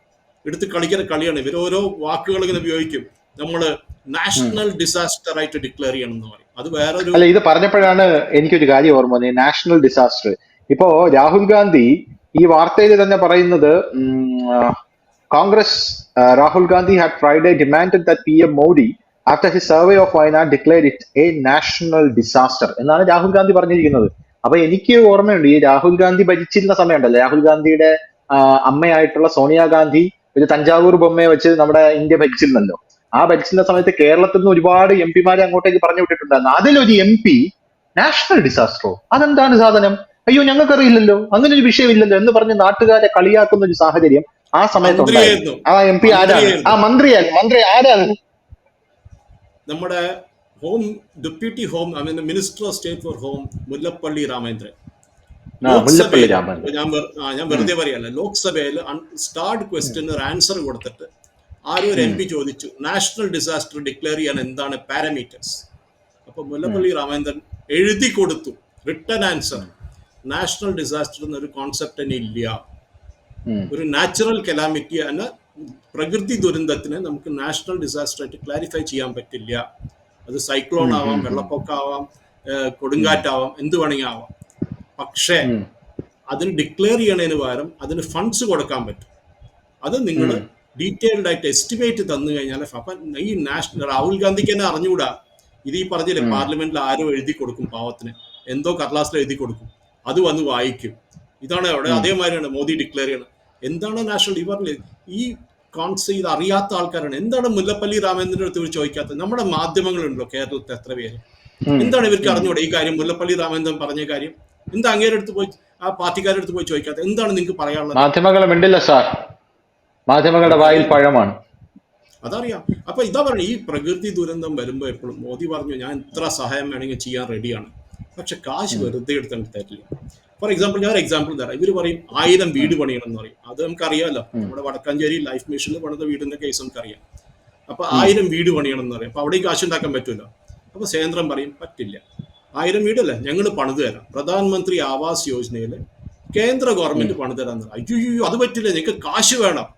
എടുത്ത് കളിക്കുന്ന കളിയാണ്. ഇവർ ഓരോ വാക്കുകൾ ഇങ്ങനെ ഉപയോഗിക്കും. നമ്മൾ നാഷണൽ ഡിസാസ്റ്റർ ആയിട്ട് ഡിക്ലെയർ ചെയ്യണം എന്ന് പറയും. അത് വേറൊരു അല്ല ഇത് പറഞ്ഞപ്പോഴാണ് എനിക്കൊരു കാര്യം ഓർമ്മ വന്നത്. National disaster. ഇപ്പോ രാഹുൽ ഗാന്ധി ഈ വാർത്തയിൽ തന്നെ പറയുന്നത് Congress Rahul Gandhi had Friday demand that P M Modi after he survey of Wayanad declare it a national disaster എന്നാണ് രാഹുൽ ഗാന്ധി പറഞ്ഞിരിക്കുന്നത്. അപ്പൊ എനിക്ക് ഓർമ്മയുണ്ട് ഈ രാഹുൽ ഗാന്ധി ഭരിച്ചിരുന്ന സമയമുണ്ടല്ലോ. രാഹുൽ ഗാന്ധിയുടെ അമ്മയായിട്ടുള്ള സോണിയാഗാന്ധി ഒരു തഞ്ചാവൂർ ബൊമ്മയെ വെച്ച് നമ്മുടെ ഇന്ത്യ ഭരിച്ചിരുന്നല്ലോ. ആ ഭരിച്ചിരുന്ന സമയത്ത് കേരളത്തിൽ നിന്ന് ഒരുപാട് എം പിമാരെ അങ്ങോട്ടേക്ക് പറഞ്ഞു വിട്ടിട്ടുണ്ടായിരുന്നു. അതിലൊരു എം പി നാഷണൽ ഡിസാസ്റ്ററോ? അതെന്താണ് സാധനം? അയ്യോ ഞങ്ങൾക്കറിയില്ലല്ലോ. അങ്ങനെ ഒരു വിഷയമില്ലല്ലോ എന്ന് പറഞ്ഞ് നാട്ടുകാരെ കളിയാക്കുന്ന ഒരു സാഹചര്യം ആ സമയത്ത് ആ എം പി ആരാണ്? ആ മന്ത്രി മന്ത്രി ആരാണ്? നമ്മുടെ home deputy home I mean minister of state for home Mullappally Ramachandran. ഞാൻ ഞാൻ വെറുതെ പറയല്ല ലോക്സഭയിൽ സ്റ്റാർട്ട് ക്വസ്റ്റിന് ഒരു ആൻസർ കൊടുത്തിട്ട് ആരും ഒരു എം പി ചോദിച്ചു നാഷണൽ ഡിസാസ്റ്റർ ഡിക്ലെയർ ചെയ്യാൻ എന്താണ് പാരാമീറ്റേഴ്സ് അപ്പൊ മുല്ലപ്പള്ളി രാമേന്ദ്രൻ എഴുതി കൊടുത്തു റിട്ടേൺ ആൻസർ നാഷണൽ ഡിസാസ്റ്റർ എന്നൊരു കോൺസെപ്റ്റ് തന്നെ ഇല്ല. ഒരു നാച്ചുറൽ കലാമിറ്റി എന്ന പ്രകൃതി ദുരന്തത്തിനെ നമുക്ക് നാഷണൽ ഡിസാസ്റ്റർ ആയിട്ട് ക്ലാരിഫൈ ചെയ്യാൻ പറ്റില്ല. അത് സൈക്ലോൺ ആവാം വെള്ളപ്പൊക്കമാവാം ഏഹ് കൊടുങ്കാറ്റാവാം എന്ത് വേണമെങ്കിൽ ആവാം. പക്ഷേ. അതിന് ഡിക്ലെയർ ചെയ്യണതിന് പകരം അതിന് ഫണ്ട്സ് കൊടുക്കാൻ പറ്റും. അത് നിങ്ങൾ ഡീറ്റെയിൽഡ് ആയിട്ട് എസ്റ്റിമേറ്റ് തന്നു കഴിഞ്ഞാൽ അപ്പം ഈ നാഷണൽ രാഹുൽ ഗാന്ധിക്ക് തന്നെ അറിഞ്ഞുകൂടാ. ഇത് ഈ പറഞ്ഞില്ലേ പാർലമെന്റിൽ ആരോ എഴുതി കൊടുക്കും പാവത്തിന്. എന്തോ കടലാസിൽ എഴുതി കൊടുക്കും. അത് വന്ന് വായിക്കും. ഇതാണ് അവിടെ അതേമാതിരിയാണ് മോദി ഡിക്ലെയർ ചെയ്യണം എന്താണ് നാഷണൽ ഈ പറഞ്ഞില്ലേ ഈ കോൺസ് ഇത് അറിയാത്ത ആൾക്കാരാണ്. എന്താണ് മുല്ലപ്പള്ളി രാമചന്ദ്രന്റെ അടുത്ത് ഇവർ ചോദിക്കാത്തത്? നമ്മുടെ മാധ്യമങ്ങളുണ്ടല്ലോ കേരളത്തിൽ എത്ര പേര്. എന്താണ് ഇവർക്ക് അറിഞ്ഞൂടെ ഈ കാര്യം? മുല്ലപ്പള്ളി രാമേന്ദ്രൻ പറഞ്ഞ കാര്യം. എന്താ അങ്ങേരെ അടുത്ത് പോയി ആ പാർട്ടിക്കാരുടെ അടുത്ത് പോയി ചോദിക്കാത്തത്? എന്താണ് നിങ്ങൾക്ക് പറയാനുള്ളത്? മാധ്യമങ്ങൾ മിണ്ടില്ല സാർ. മാധ്യമങ്ങളുടെ വായിൽ പഴമാണ്. അതറിയാം. അപ്പൊ ഇതാ പറഞ്ഞു ഈ പ്രകൃതി ദുരന്തം വരുമ്പോൾ എപ്പോഴും മോദി പറഞ്ഞു ഞാൻ ഇത്ര സഹായം വേണമെങ്കിൽ ചെയ്യാൻ റെഡിയാണ് പക്ഷെ കാശ് വെറുതെ എടുത്തിട്ട് തരില്ല. ഫോർ എക്സാമ്പിൾ ഞാൻ ഒരു എക്സാമ്പിൾ തരാം. ഇവർ പറയും ആയിരം വീട് പണിയണം എന്ന് പറയും. അത് നമുക്കറിയാമല്ലോ നമ്മുടെ വടക്കാഞ്ചേരി ലൈഫ് മിഷനിൽ പണിത വീടിന്റെ കേസ് നമുക്കറിയാം. അപ്പൊ ആയിരം വീട് പണിയണം എന്ന് പറയും. അപ്പൊ അവിടെ കാശ് ഉണ്ടാക്കാൻ പറ്റുമല്ലോ അപ്പൊ സേന്ദ്രം പറയും പറ്റില്ല. ആയിരം വീടല്ലേ? ഞങ്ങൾ പണിത് തരാം. പ്രധാനമന്ത്രി ആവാസ് യോജനയിൽ കേന്ദ്ര ഗവൺമെന്റ് പണിതരാന്ന് അയ്യോ അത് പറ്റില്ല. നിങ്ങൾക്ക് കാശ് വേണം.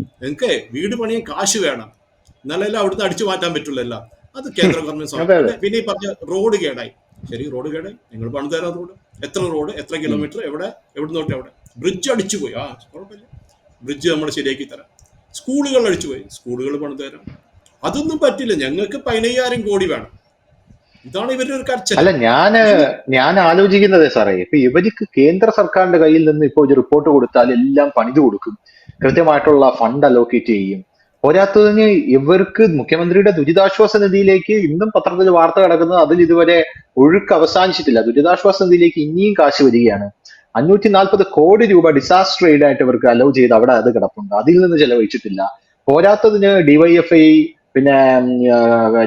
നിങ്ങൾക്ക് വീട് പണിയാൻ കാശ് വേണം. എന്നാലല്ല അവിടുന്ന് അടിച്ചു മാറ്റാൻ പറ്റുള്ളല്ല അത് കേന്ദ്ര ഗവൺമെന്റ്. പിന്നെ ഈ പറഞ്ഞ റോഡ് കേടായി. ശരി റോഡ് കേടായി. നിങ്ങൾ പണിത് തരാം റോഡ്. എത്ര റോഡ് എത്ര കിലോമീറ്റർ എവിടെ എവിടെ തൊട്ട് എവിടെ. ബ്രിഡ്ജ് അടിച്ചു പോയി. ആ കുഴപ്പമില്ല. ബ്രിഡ്ജ് നമ്മൾ ശരിയാക്കി തരാം. സ്കൂളുകൾ അടിച്ചു പോയി. സ്കൂളുകൾ പണിത് തരാം. അതൊന്നും പറ്റില്ല. ഞങ്ങൾക്ക് പതിനയ്യായിരം കോടി വേണം. ഇതാണ് ഇവരുടെ ഒരു കർച്ച അല്ല ഞാൻ ഞാൻ ആലോചിക്കുന്നത് സാറേ ഇപ്പൊ ഇവർക്ക് കേന്ദ്ര സർക്കാരിന്റെ കയ്യിൽ നിന്ന് ഇപ്പൊ ഒരു റിപ്പോർട്ട് കൊടുത്താൽ എല്ലാം പണിത് കൊടുക്കും. കൃത്യമായിട്ടുള്ള ഫണ്ട് അലോക്കേറ്റ് ചെയ്യും. പോരാത്തതിന് ഇവർക്ക് മുഖ്യമന്ത്രിയുടെ ദുരിതാശ്വാസ നിധിയിലേക്ക് ഇന്നും പത്രത്തിൽ വാർത്ത കിടക്കുന്നത് അതിൽ ഇതുവരെ ഒഴുക്ക് അവസാനിച്ചിട്ടില്ല. ദുരിതാശ്വാസ നിധിയിലേക്ക് ഇനിയും കാശ് വരികയാണ്. അഞ്ഞൂറ്റി നാൽപ്പത് കോടി രൂപ ഡിസാസ്റ്റർ എയ്ഡ് ആയിട്ട് ഇവർക്ക് അലോ ചെയ്ത് അവിടെ അത് കിടപ്പുണ്ട്. അതിൽ നിന്ന് ചെലവഴിച്ചിട്ടില്ല. പോരാത്തതിന് ഡിവൈഎഫ്ഐ പിന്നെ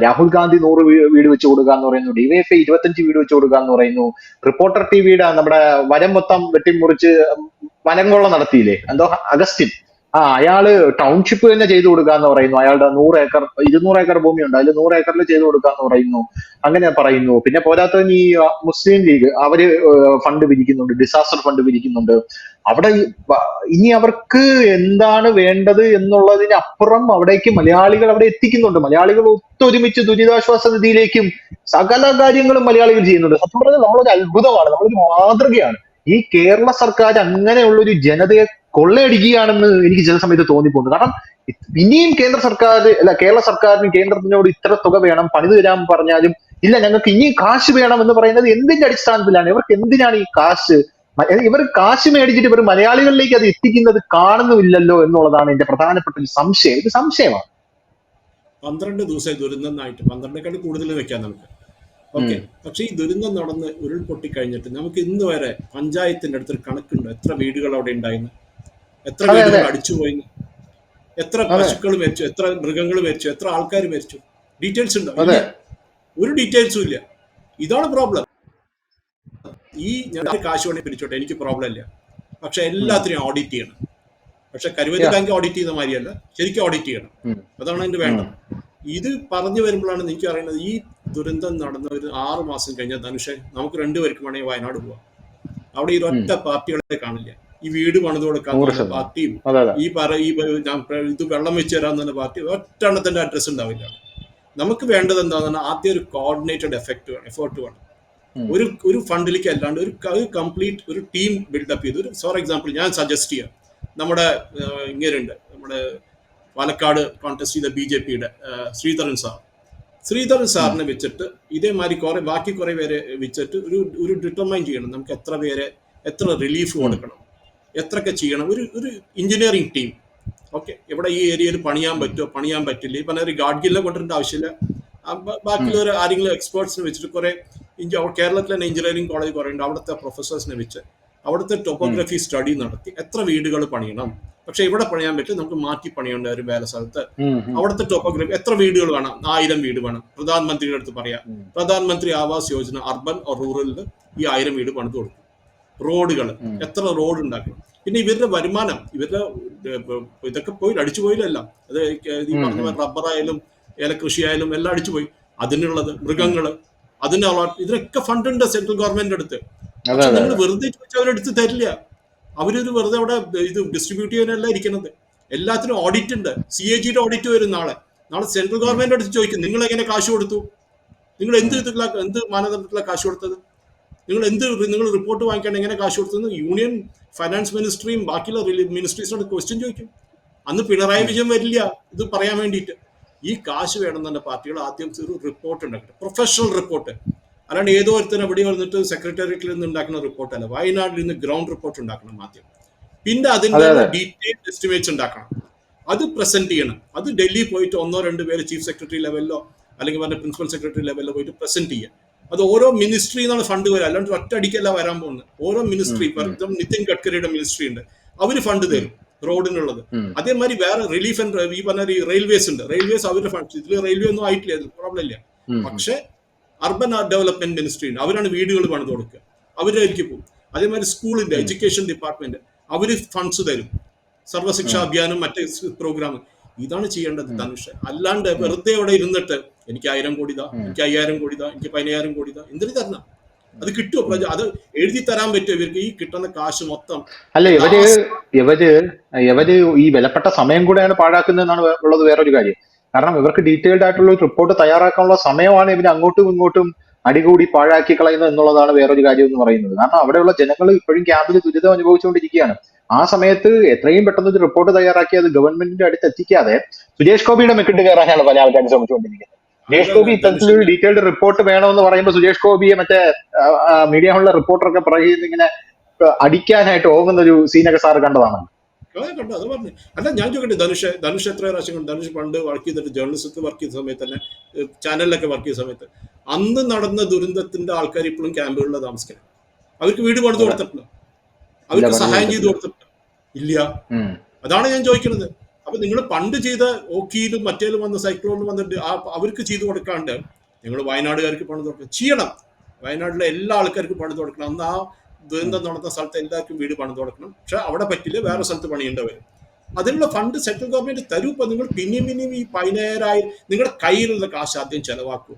രാഹുൽ ഗാന്ധി നൂറ് വീട് വെച്ച് കൊടുക്കുക എന്ന് പറയുന്നു ഡിവൈഎഫ്ഐ ഇരുപത്തഞ്ച് വീട് വെച്ച് കൊടുക്കുക എന്ന് പറയുന്നു റിപ്പോർട്ടർ ടി വിയുടെ നമ്മുടെ വരം മൊത്തം വെട്ടിമുറിച്ച് വനം കൊള്ള നടത്തിയില്ലേ എന്തോ അഗസ്റ്റിൻ. ആ അയാൾ ടൗൺഷിപ്പ് തന്നെ ചെയ്തു കൊടുക്കുക എന്ന് പറയുന്നു. അയാളുടെ നൂറ് ഏക്കർ ഇരുന്നൂറ് ഏക്കർ ഭൂമി ഉണ്ട് അതിൽ നൂറ് ഏക്കറിൽ ചെയ്തു കൊടുക്കുക എന്ന് പറയുന്നു. അങ്ങനെ പറയുന്നു. പിന്നെ പോരാത്തതിന് ഈ മുസ്ലിം ലീഗ് അവർ ഫണ്ട് പിരിക്കുന്നുണ്ട്. ഡിസാസ്റ്റർ ഫണ്ട് പിരിക്കുന്നുണ്ട്. അവിടെ ഇനി അവർക്ക് എന്താണ് വേണ്ടത് എന്നുള്ളതിന് അപ്പുറം അവിടേക്ക് മലയാളികൾ അവിടെ എത്തിക്കുന്നുണ്ട്. മലയാളികൾ ഒത്തൊരുമിച്ച് ദുരിതാശ്വാസ നിധിയിലേക്കും സകല കാര്യങ്ങളും മലയാളികൾ ചെയ്യുന്നുണ്ട്. സത്യം പറഞ്ഞാൽ നമ്മളൊരു അത്ഭുതമാണ്. നമ്മളൊരു മാതൃകയാണ്. ഈ കേരള സർക്കാർ അങ്ങനെയുള്ളൊരു ജനതയെ കൊള്ളയടിക്കുകയാണെന്ന് എനിക്ക് ചില സമയത്ത് തോന്നിപ്പോകുന്നു. കാരണം ഇനിയും കേന്ദ്ര സർക്കാർ അല്ല കേരള സർക്കാരിന് കേന്ദ്രത്തിനോട് ഇത്ര തുക വേണം പണിത് തരാൻ പറഞ്ഞാലും ഇല്ല ഞങ്ങൾക്ക് ഇനിയും കാശ് വേണം എന്ന് പറയുന്നത് എന്തിന്റെ അടിസ്ഥാനത്തിലാണ്? ഇവർക്ക് എന്തിനാണ് ഈ കാശ്? ഇവർ കാശ് മേടിച്ചിട്ട് ഇവർ മലയാളികളിലേക്ക് അത് എത്തിക്കുന്നത് കാണുന്നുമില്ലല്ലോ എന്നുള്ളതാണ് എന്റെ പ്രധാനപ്പെട്ട ഒരു സംശയം. ഇത് സംശയമാണ്. പന്ത്രണ്ട് ദിവസം ദുരന്തമായിട്ട് പന്ത്രണ്ടേക്കാൾ കൂടുതൽ വെക്കാം നമുക്ക്. ഓക്കെ. പക്ഷെ ഈ ദുരന്തം നടന്ന് ഉരുൾപൊട്ടി കഴിഞ്ഞിട്ട് നമുക്ക് ഇന്ന് വരെ പഞ്ചായത്തിന്റെ അടുത്തൊരു കണക്കുണ്ടോ? എത്ര വീടുകൾ അവിടെ ഉണ്ടായിരുന്നു? എത്ര വീടുകൾ. അടിച്ചുപോയി? എത്ര. പശുക്കൾ മരിച്ചു? എത്ര മൃഗങ്ങൾ മരിച്ചു? എത്ര ആൾക്കാർ മരിച്ചു? ഡീറ്റെയിൽസ് ഉണ്ടോ? ഒരു ഡീറ്റെയിൽസും ഇല്ല. ഇതാണ് പ്രോബ്ലം. ഈ ഞാൻ കാശ് വേണേ പിരിച്ചോട്ടെ. എനിക്ക് പ്രോബ്ലം ഇല്ല. പക്ഷെ എല്ലാത്തിനും ഓഡിറ്റ് ചെയ്യണം. പക്ഷെ കരുവതി ബാങ്ക് ഓഡിറ്റ് ചെയ്യുന്ന മാതിരിയല്ല. ശരിക്കും ഓഡിറ്റ് ചെയ്യണം. അതാണ് അതിന്റെ വേണ്ടത്. ഇത് പറഞ്ഞു വരുമ്പോഴാണ് എനിക്ക് അറിയുന്നത്. ഈ ദുരന്തം നടന്ന ഒരു ആറ് മാസം കഴിഞ്ഞാൽ ധനുഷ നമുക്ക് രണ്ടുപേർക്കും വേണമെങ്കിൽ വയനാട് പോവാം. അവിടെ ഈ ഒറ്റ പാർട്ടികളെ കാണില്ല. ഈ വീട് പണിത് കൊടുക്കാൻ പാർട്ടിയും ഈ പറ ഈ ഇത് വെള്ളം വെച്ച് തരാൻ തന്നെ പാർട്ടി ഒറ്റെണ്ണത്തിന്റെ അഡ്രസ് ഉണ്ടാവില്ല. നമുക്ക് വേണ്ടത് എന്താണെന്ന് ആദ്യം ഒരു കോർഡിനേറ്റഡ് എഫക്ട് വേണം എഫേർട്ട് വേണം. ഒരു ഒരു ഫണ്ടിലേക്ക് അല്ലാണ്ട് ഒരു കംപ്ലീറ്റ് ഒരു ടീം ബിൽഡപ്പ് ചെയ്ത് ഒരു ഫോർ എക്സാമ്പിൾ ഞാൻ സജസ്റ്റ് ചെയ്യാം. നമ്മുടെ ഇങ്ങനെയുണ്ട് നമ്മുടെ പാലക്കാട് കോൺടെസ്റ്റ് ചെയ്ത ബി ജെ പിയുടെ ശ്രീധരൻ സാർ. ശ്രീധരൻ സാറിനെ വെച്ചിട്ട് ഇതേമാതിരി കുറെ ബാക്കി കുറെ പേരെ വെച്ചിട്ട് ഒരു ഒരു ഡിറ്റർമൈൻ ചെയ്യണം. നമുക്ക് എത്ര പേരെ എത്ര റിലീഫ് കൊടുക്കണം. എത്രയൊക്കെ ചെയ്യണം. ഒരു ഒരു എഞ്ചിനീയറിംഗ് ടീം ഓക്കെ ഇവിടെ ഈ ഏരിയയിൽ പണിയാൻ പറ്റുമോ പണിയാൻ പറ്റില്ല. പറഞ്ഞ ഒരു ഗാഡ്ഗില്ലെ കൊണ്ടിട്ട് ആവശ്യമില്ല. ബാക്കിയുള്ള ആരെങ്കിലും എക്സ്പേർട്സിനെ വെച്ചിട്ട് കുറെ കേരളത്തിലെ എഞ്ചിനീയറിംഗ് കോളേജ് കുറേ ഉണ്ട്. അവിടുത്തെ പ്രൊഫസേഴ്സിനെ വെച്ച് അവിടുത്തെ ടോപ്പോഗ്രഫി സ്റ്റഡി നടത്തി. എത്ര വീടുകൾ പണിയണം? പക്ഷെ ഇവിടെ പണിയാൻ പറ്റും. നമുക്ക് മാറ്റി പണിയേണ്ട ഒരു വേല സ്ഥലത്ത്. അവിടുത്തെ ടോപ്പോഗ്രഫി എത്ര വീടുകൾ വേണം? ആയിരം വീട് വേണം. പ്രധാനമന്ത്രിയുടെ അടുത്ത് പറയാം. പ്രധാനമന്ത്രി ആവാസ് യോജന അർബൻ റൂറലിൽ ഈ ആയിരം വീട് പണിത് കൊടുക്കും. റോഡുകൾ എത്ര റോഡ് ഉണ്ടാക്കണം? പിന്നെ ഇവരുടെ വരുമാനം ഇവരുടെ ഇതൊക്കെ പോയി അടിച്ചു പോയില്ലല്ല അത് ഈ പറഞ്ഞ ഉം. റബ്ബർ ആയാലും ഏലകൃഷി ആയാലും എല്ലാം അടിച്ചു പോയി. അതിനുള്ളത് മൃഗങ്ങൾ അതിന്റെ അളവ് ഇതിനൊക്കെ ഫണ്ട് ഉണ്ട് സെൻട്രൽ ഗവൺമെന്റിന്റെ അടുത്ത്. നിങ്ങൾ വെറുതെ ചോദിച്ചാൽ അവരെടുത്ത് തരില്ല. അവരൊരു വെറുതെ അവിടെ ഇത് ഡിസ്ട്രിബ്യൂട്ട് ചെയ്യാനല്ല ഇരിക്കുന്നത്. എല്ലാത്തിനും ഓഡിറ്റ് ഉണ്ട്. സി എ ജിയുടെ ഓഡിറ്റ് വരും നാളെ. നാളെ സെൻട്രൽ ഗവൺമെന്റ് അടുത്ത് ചോദിക്കും നിങ്ങൾ എങ്ങനെ കാശ് കൊടുത്തു? നിങ്ങൾ എന്ത് വിധത്തിലുള്ള എന്ത് മാനദണ്ഡത്തിലാണ് കാശ് കൊടുത്തത്? നിങ്ങൾ എന്ത് നിങ്ങൾ റിപ്പോർട്ട് വാങ്ങിക്കാൻ എങ്ങനെ കാശ് കൊടുത്തത് യൂണിയൻ ഫൈനാൻസ് മിനിസ്ട്രിയും ബാക്കിയുള്ള മിനിസ്ട്രീസിനോട് ക്വസ്റ്റ്യൻ ചോദിക്കും. അന്ന് പിണറായി വിജയൻ വരില്ല. ഇത് പറയാൻ വേണ്ടിയിട്ട്. ഈ കാശ് വേണമെന്നുണ്ട് പാർട്ടികൾ ആദ്യം ഒരു റിപ്പോർട്ട് ഉണ്ടാക്കട്ടെ. പ്രൊഫഷണൽ റിപ്പോർട്ട് അല്ലാണ്ട് ഏതോ ഒരുത്തൻ എവിടെ വന്നിട്ട് സെക്രട്ടേറിയറ്റിൽ നിന്ന് ഉണ്ടാക്കുന്ന അല്ല വയനാട്ടിൽ നിന്ന് ഗ്രൗണ്ട് റിപ്പോർട്ട് ഉണ്ടാക്കണം ആദ്യം. പിന്നെ അതിന്റെ അതെ, അതെ. ഡീറ്റെയിൽ എസ്റ്റിമേറ്റ്സ് ഉണ്ടാക്കണം. അത് പ്രസന്റ് ചെയ്യണം. അത് ഡൽഹി പോയിട്ട് ഒന്നോ രണ്ടോ പേര് ചീഫ് സെക്രട്ടറി ലെവലിലോ അല്ലെങ്കിൽ പറഞ്ഞ പ്രിൻസിപ്പൽ സെക്രട്ടറി ലെവലിലോ പോയിട്ട് പ്രസന്റ് ചെയ്യുക. അത് ഓരോ മിനിസ്ട്രി നിന്നാണ് ഫണ്ട് വരിക. അല്ലാണ്ട് ഒറ്റ അടിക്കല്ല വരാൻ പോകുന്നത്. ഓരോ മിനിസ്ട്രി പറഞ്ഞു നിതിൻ ഗഡ്കരിയുടെ മിനിസ്ട്രി ഉണ്ട്. അവർ ഫണ്ട് തരും റോഡിനുള്ളത്. അതേമാതിരി വേറെ റിലീഫ് ആൻഡ് ഈ പറഞ്ഞ റെയിൽവേസ് ഉണ്ട്. റെയിൽവേസ് അവരുടെ ഫണ്ട് ഇതിൽ റെയിൽവേ ഒന്നും ആയിട്ടില്ല പ്രോബ്ലം ഇല്ല. പക്ഷെ അർബൻ ഡെവലപ്മെന്റ് മിനിസ്ട്രി ഉണ്ട്. അവരാണ് വീടുകൾ പണിത് കൊടുക്കുക. അവരായിരിക്കും പോകും. അതേമാതിരി സ്കൂളിന്റെ എഡ്യൂക്കേഷൻ ഡിപ്പാർട്ട്മെന്റ് അവർ ഫണ്ട്സ് തരും. സർവശിക്ഷാ അഭിയാനും മറ്റ് പ്രോഗ്രാം ഇതാണ് ചെയ്യേണ്ടത് ധനുഷ്. അല്ലാണ്ട് വെറുതെ അവിടെ ഇരുന്നിട്ട് എനിക്ക് ആയിരം കോടി എനിക്ക് അയ്യായിരം കോടി എനിക്ക് പതിനായിരം കോടി താ എന്തിനു തരണം അത് കിട്ടുമോ പ്രജ അത് എഴുതി തരാൻ പറ്റുമോ ഇവർക്ക് ഈ കിട്ടുന്ന കാശ് മൊത്തം അല്ല ഇവർ ഇവർ ഇവർ ഈ വിലപ്പെട്ട സമയം കൂടെയാണ് പാഴാക്കുന്നതെന്നാണ് ഉള്ളത് വേറൊരു കാര്യം. കാരണം ഇവർക്ക് ഡീറ്റെയിൽഡ് ആയിട്ടുള്ള ഒരു റിപ്പോർട്ട് തയ്യാറാക്കാനുള്ള സമയമാണ് ഇവർ അങ്ങോട്ടും ഇങ്ങോട്ടും അടികൂടി പാഴാക്കി കളയുന്നത് എന്നുള്ളതാണ് വേറൊരു കാര്യം എന്ന് പറയുന്നത്. കാരണം അവിടെയുള്ള ജനങ്ങൾ ഇപ്പോഴും ക്യാമ്പിൽ ദുരിതം അനുഭവിച്ചുകൊണ്ടിരിക്കുകയാണ്. ആ സമയത്ത് എത്രയും പെട്ടെന്ന് ഒരു റിപ്പോർട്ട് തയ്യാറാക്കി അത് ഗവൺമെന്റിന്റെ അടുത്ത് എത്തിക്കാതെ സുജേഷ് ഗോപിയുടെ മെക്കിട്ട് കയറാനാണ് പല ആൾക്കാരും ശ്രമിച്ചുകൊണ്ടിരിക്കുന്നത്. സുരേഷ് ഗോപി ഇത്തരത്തിലൊരു ഡീറ്റെയിൽഡ് റിപ്പോർട്ട് വേണമെന്ന് പറയുമ്പോൾ സുജേഷ് ഗോപിയെ മറ്റേ മീഡിയ ഹോളിലെ റിപ്പോർട്ടറൊക്കെ പറയുന്നത് ഇങ്ങനെ അടിക്കാനായിട്ട് ഓങ്ങുന്ന ഒരു സീനൊക്കെ സാറ് കണ്ടതാണ്. കണ്ടു. അത് പറഞ്ഞു. അല്ല ഞാൻ ചോദിക്കട്ടെ ധനുഷ് ധനുഷ് എത്ര പ്രാവശ്യം കണ്ടു? ധനുഷ് പണ്ട് വർക്ക് ചെയ്തിട്ട് ജേർണലിസത്തിൽ വർക്ക് ചെയ്ത സമയത്ത് തന്നെ ചാനലിലൊക്കെ വർക്ക് ചെയ്ത സമയത്ത് അന്ന് നടന്ന ദുരന്തത്തിന്റെ ആൾക്കാർ ഇപ്പോഴും ക്യാമ്പുകളിൽ താമസിക്കണം. അവർക്ക് വീട് പണിത് കൊടുത്തിട്ടുണ്ട്. അവർക്ക് സഹായം ചെയ്ത് കൊടുത്തിട്ടില്ല ഇല്ല. അതാണ് ഞാൻ ചോദിക്കുന്നത്. അപ്പൊ നിങ്ങൾ പണ്ട് ചെയ്ത ഓക്കിയിലും മറ്റേലും വന്ന സൈക്ലോണിലും വന്നിട്ട് അവർക്ക് ചെയ്തു കൊടുക്കാണ്ട് നിങ്ങൾ വയനാടുകാർക്ക് പണിത് കൊടുക്കണം. ചെയ്യണം. വയനാട്ടിലെ എല്ലാ ആൾക്കാർക്കും പണിത് കൊടുക്കണം. അന്ന് ആ ദുരന്തം നടന്ന സ്ഥലത്ത് എല്ലാവർക്കും വീട് പണിത് കൊടുക്കണം. പക്ഷെ അവിടെ പറ്റില്ല വേറെ സ്ഥലത്ത് പണിയേണ്ടി വരും. അതിനുള്ള ഫണ്ട് സെൻട്രൽ ഗവൺമെന്റ് തരൂ ഇപ്പൊ നിങ്ങൾ പിന്നെയും പിന്നെയും ഈ പതിനായിരം നിങ്ങളുടെ കയ്യിലുള്ള കാശ് ആദ്യം ചെലവാക്കൂ.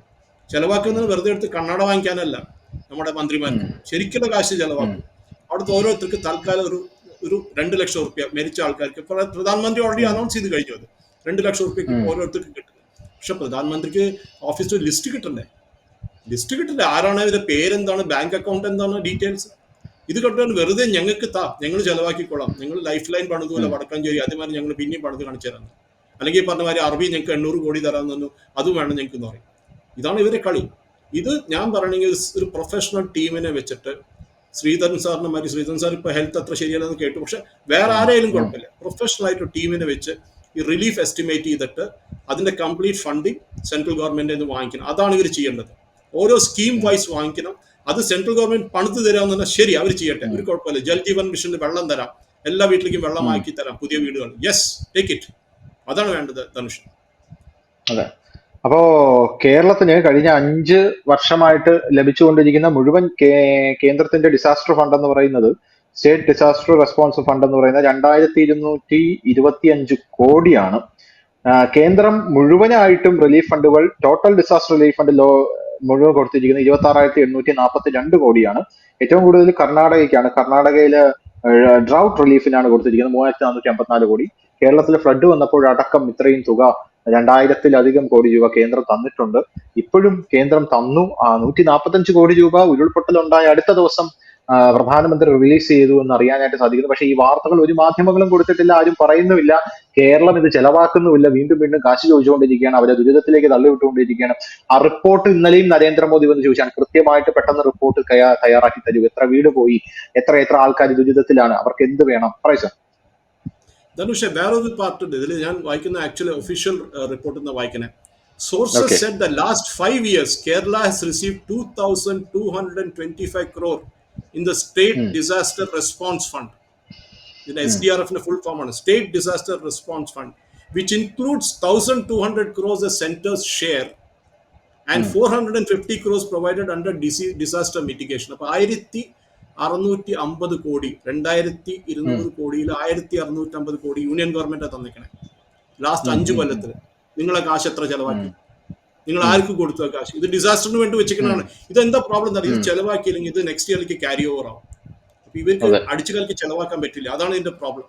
ചെലവാക്കുന്നത് വെറുതെ എടുത്ത് കണ്ണട വാങ്ങിക്കാനല്ല നമ്മുടെ മന്ത്രിമാർക്ക്. ശരിക്കുള്ള കാശ് ചെലവാക്കും. അവിടുത്തെ ഓരോരുത്തർക്ക് തൽക്കാലം ഒരു ഒരു രണ്ട് ലക്ഷം റുപ്യ മരിച്ച ആൾക്കാർക്ക് പ്രധാനമന്ത്രി ഓൾറെഡി അനൗൺസ് ചെയ്ത് കഴിഞ്ഞു അത്. രണ്ട് ലക്ഷം റുപ്യക്ക് ഓരോരുത്തർക്കും ഓരോരുത്തർക്ക് കിട്ടും. പക്ഷെ പ്രധാനമന്ത്രിക്ക് ഓഫീസിൽ ലിസ്റ്റ് കിട്ടണ്ടേ? ലിസ്റ്റ് കിട്ടില്ല ആരാണ് ഇവരുടെ പേരെന്താണ്? ബാങ്ക് അക്കൗണ്ട് എന്താണ്? ഡീറ്റെയിൽസ് ഇത് കണ്ടാൽ വെറുതെ ഞങ്ങൾക്ക് താ ഞങ്ങൾ ചെലവാക്കിക്കോളാം. ഞങ്ങൾ ലൈഫ് ലൈൻ പണിതുപോലെ വടക്കാഞ്ചേരി അതേമാതിരി ഞങ്ങൾ പിന്നെയും പണിത് കാണിച്ചു തരാം. അല്ലെങ്കിൽ പറഞ്ഞ മാതിരി അറബി ഞങ്ങൾക്ക് എണ്ണൂറ് കോടി തരാമെന്ന് തന്നു അതും വേണം ഞങ്ങൾക്ക് എന്ന് പറയും. ഇതാണ് ഇവരെ കളി. ഇത് ഞാൻ പറയണെങ്കിൽ ഒരു- ഒരു പ്രൊഫഷണൽ ടീമിനെ വെച്ചിട്ട് ശ്രീധരൻ സാറിനെ മാതിരി ശ്രീധരൻ സാർ ഇപ്പൊ ഹെൽത്ത് അത്ര ശരിയല്ലെന്ന് കേട്ടു. പക്ഷെ വേറെ ആരെയും കുഴപ്പമില്ല. പ്രൊഫഷണൽ ആയിട്ട് ടീമിനെ വെച്ച് ഈ റിലീഫ് എസ്റ്റിമേറ്റ് ചെയ്തിട്ട് അതിന്റെ കംപ്ലീറ്റ് ഫണ്ടിങ് സെൻട്രൽ ഗവൺമെന്റിൽ നിന്ന് വാങ്ങിക്കണം. അതാണ് ഇവർ ചെയ്യേണ്ടത്. ഓരോ സ്കീം വൈസ് വാങ്ങിക്കണം. അത് സെൻട്രൽ ഗവൺമെന്റ് പണിത് തരാമെന്ന് പറഞ്ഞാൽ ശരി അവർ ചെയ്യട്ടെ. ഒരു കുഴപ്പമില്ല. ജൽ ജീവൻ മിഷന് വെള്ളം തരാം. എല്ലാ വീട്ടിലേക്കും വെള്ളം ആക്കി തരാം. പുതിയ വീടുകൾ. യെസ് ടേക്ക് ഇറ്റ് അതാണ് വേണ്ടത് ധനുഷ്. അതെ. അപ്പോ കേരളത്തിന് കഴിഞ്ഞ അഞ്ച് വർഷമായിട്ട് ലഭിച്ചുകൊണ്ടിരിക്കുന്ന മുഴുവൻ കേന്ദ്രത്തിന്റെ ഡിസാസ്റ്റർ ഫണ്ട് എന്ന് പറയുന്നത് സ്റ്റേറ്റ് ഡിസാസ്റ്റർ റെസ്പോൺസ് ഫണ്ട് എന്ന് പറയുന്നത് രണ്ടായിരത്തി ഇരുന്നൂറ്റി ഇരുപത്തി അഞ്ച് കോടിയാണ് കേന്ദ്രം മുഴുവനായിട്ടും റിലീഫ് ഫണ്ടുകൾ ടോട്ടൽ ഡിസാസ്റ്റർ റിലീഫ് ഫണ്ട് ലോ മുഴുവൻ കൊടുത്തിരിക്കുന്നത് ഇരുപത്തി എണ്ണൂറ്റി നാൽപ്പത്തി രണ്ട് കോടിയാണ്. ഏറ്റവും കൂടുതൽ കർണാടകയ്ക്കാണ്. കർണാടകയിൽ ഡ്രൗട്ട് റിലീഫിനാണ് കൊടുത്തിരിക്കുന്നത് മൂവായിരത്തി നാനൂറ്റി അമ്പത്തിനാല് കോടി. കേരളത്തിൽ ഫ്ലഡ് വന്നപ്പോൾ അടക്കം ഇത്രയും തുക രണ്ടായിരത്തിലധികം കോടി രൂപ കേന്ദ്രം തന്നിട്ടുണ്ട്. ഇപ്പോഴും കേന്ദ്രം തന്നു. നൂറ്റി നാൽപ്പത്തഞ്ച് കോടി രൂപ ഉരുൾപൊട്ടലുണ്ടായ അടുത്ത ദിവസം പ്രധാനമന്ത്രി റിലീസ് ചെയ്തു എന്ന് അറിയാനായിട്ട് സാധിക്കുന്നു. പക്ഷേ ഈ വാർത്തകൾ ഒരു മാധ്യമങ്ങളും കൊടുത്തിട്ടില്ല ആരും പറയുന്നുമില്ല. കേരളം ഇത് ചെലവാക്കുന്നുമില്ല. വീണ്ടും വീണ്ടും കാശ് ചോദിച്ചുകൊണ്ടിരിക്കുകയാണ്. അവരെ ദുരിതത്തിലേക്ക് തള്ളിവിട്ടുകൊണ്ടിരിക്കുകയാണ്. ആ റിപ്പോർട്ട് ഇന്നലെയും നരേന്ദ്രമോദി വന്ന് ചോദിച്ചാണ്. കൃത്യമായിട്ട് പെട്ടെന്ന് റിപ്പോർട്ട് തയ്യാറാക്കി തരൂ. എത്ര വീട് പോയി? എത്ര എത്ര ആൾക്കാർ ദുരിതത്തിലാണ്? അവർക്ക് എന്ത് വേണം? പറയൂ സാർ ധനുഷ് വേറൊരു പാർട്ട് ഉണ്ട്. ഇതിൽ ഞാൻ വായിക്കുന്ന ആക്ച്വലി ഒഫീഷ്യൽ റിപ്പോർട്ട് എന്ന് വായിക്കണേ sources Okay. Said the last five years Kerala has receive two thousand in the state disaster response fund ഇതിന് എസ് ഡി ആർ എഫിന്റെ ഫുൾ ഫോം ആണ്. State disaster response fund which includes thousand two hundred crores a centre's share and four hundred and fifty crores provided under DC disaster mitigation അപ്പൊ ആയിരത്തി അറുന്നൂറ്റി അമ്പത് കോടി രണ്ടായിരത്തി ഇരുന്നൂറ് കോടിയിൽ ആയിരത്തി അറുന്നൂറ്റി അമ്പത് കോടി യൂണിയൻ ഗവൺമെന്റ് തന്നിക്കണേ ലാസ്റ്റ് അഞ്ചു കൊല്ലത്തിൽ നിങ്ങളെ കാശ് എത്ര ചെലവാക്കി? നിങ്ങൾ ആർക്ക് കൊടുത്തു കാശ്? ഇത് ഡിസാസ്റ്ററിന് വേണ്ടി വെച്ചിരിക്കുന്നതാണ്. ഇത് എന്താ പ്രോബ്ലം എന്ന് ഇത് ചെലവാക്കിയില്ലെങ്കിൽ ഇത് നെക്സ്റ്റ് ഇയറിലേക്ക് ക്യാരി ഓവർ ആവും. അപ്പൊ ഇവർക്ക്. അടിച്ചു കലക്കി ചെലവാക്കാൻ പറ്റില്ല. അതാണ് ഇതിന്റെ പ്രോബ്ലം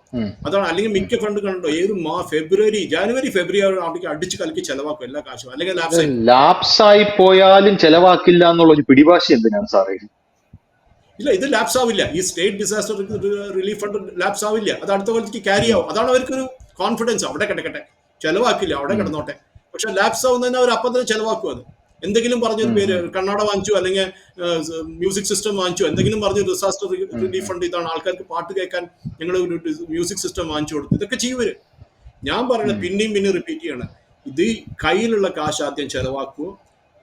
അതാണ് അല്ലെങ്കിൽ മിക്ക ഫണ്ട് കണ്ടോ ഏത് മാ ഫെബ്രുവരി ജാനുവരി ഫെബ്രുവരി ആവുമ്പോഴേക്ക് അടിച്ചു കലക്കി ചെലവാക്കും എല്ലാ കാശും. അല്ലെങ്കിൽ ലാപ്സ് ആയി. പോയാലും ചെലവാക്കില്ല എന്നുള്ള ഒരു പിടിവാശി എന്തിനാണ് സാറേ? ഇല്ല ഇത് ലാപ്സ് ആവില്ല. ഈ state disaster relief fund lapse ആവില്ല. അത് അടുത്ത കൊല്ലത്തേക്ക് ക്യാരി ആവും. അതാണ് അവർക്കൊരു കോൺഫിഡൻസ് അവിടെ കിടക്കട്ടെ. ചെലവാക്കില്ല. അവിടെ കിടന്നോട്ടെ. പക്ഷെ ലാപ്സ് ആവുന്നതിന് അവർ അപ്പം തന്നെ ചെലവാക്കും അത്. എന്തെങ്കിലും പറഞ്ഞൊരു പേര് കണ്ണാട വാങ്ങിച്ചു അല്ലെങ്കിൽ മ്യൂസിക് സിസ്റ്റം വാങ്ങിച്ചു എന്തെങ്കിലും പറഞ്ഞു ഡിസാസ്റ്റർ റിലീഫ് ഫണ്ട് ഇതാണ് ആൾക്കാർക്ക് പാട്ട് കേൾക്കാൻ ഞങ്ങൾ ഒരു മ്യൂസിക് സിസ്റ്റം വാങ്ങിച്ചു കൊടുത്തു ഇതൊക്കെ ചെയ്യുവര് ഞാൻ പറയുന്നത് പിന്നെയും പിന്നെയും റിപ്പീറ്റ് ചെയ്യണം. ഇത് കയ്യിലുള്ള കാശ് ആദ്യം ചെലവാക്കുക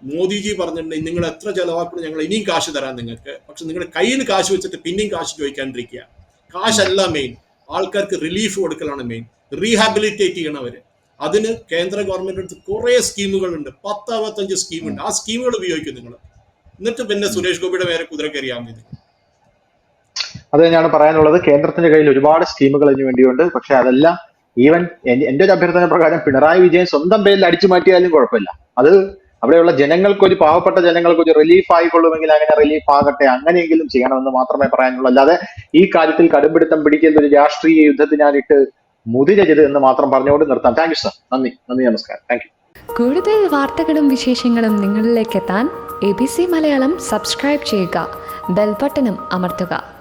മോദിജി പറഞ്ഞിട്ടുണ്ടെങ്കിൽ നിങ്ങൾ എത്ര ചെലവാക്കണം ഞങ്ങൾ ഇനിയും കാശ് തരാം നിങ്ങൾക്ക്. പക്ഷെ നിങ്ങളുടെ കയ്യിൽ കാശ് വെച്ചിട്ട് പിന്നെയും കാശ് ചോദിക്കാണ്ടിരിക്കുക. കാശല്ല മെയിൻ ആൾക്കാർക്ക് റിലീഫ് കൊടുക്കലാണ് മെയിൻ റീഹാബിലിറ്റേറ്റ് ചെയ്യണവര് അതിന് കേന്ദ്ര ഗവൺമെന്റ് അടുത്ത് കുറെ സ്കീമുകളുണ്ട്. പത്ത് അറുപത്തഞ്ച് സ്കീമുണ്ട്. ആ സ്കീമുകൾ ഉപയോഗിക്കും നിങ്ങൾ എന്നിട്ട് പിന്നെ സുരേഷ് ഗോപിയുടെ മേലെ കുതിര കയറിയാവുന്നത് അത് തന്നെയാണ് പറയാനുള്ളത്. കേന്ദ്രത്തിന്റെ കയ്യിൽ ഒരുപാട് സ്കീമുകൾ ഇതിനു വേണ്ടിയുണ്ട്. പക്ഷെ അതെല്ലാം ഈവൻ എന്റെ ഒരു അഭ്യർത്ഥന പ്രകാരം പിണറായി വിജയൻ സ്വന്തം പേരിൽ അടിച്ചു മാറ്റിയാലും കുഴപ്പമില്ല. അത് അവിടെയുള്ള ജനങ്ങൾക്ക് ഒരു പാവപ്പെട്ട ജനങ്ങൾക്ക് ഒരു റിലീഫ് ആയിക്കൊള്ളുമെങ്കിൽ അങ്ങനെ റിലീഫ് ആകട്ടെ അങ്ങനെയെങ്കിലും ചെയ്യണമെന്ന് മാത്രമേ പറയാനുള്ളൂ. അല്ലാതെ ഈ കാര്യത്തിൽ കടുംപിടുത്തം പിടിക്കുന്ന ഒരു രാഷ്ട്രീയ യുദ്ധത്തിനായിട്ട് മുതിരരുത് എന്ന് മാത്രം പറഞ്ഞുകൊണ്ട് നിർത്താം. താങ്ക് യു സർ നന്ദി. നന്ദി നമസ്കാരം. താങ്ക് യു കൂടുതൽ വാർത്തകളും വിശേഷങ്ങളും നിങ്ങളിലേക്ക് എത്താൻ A B C Malayalam subscribe ചെയ്യുക. ബെൽബട്ടനും അമർത്തുക.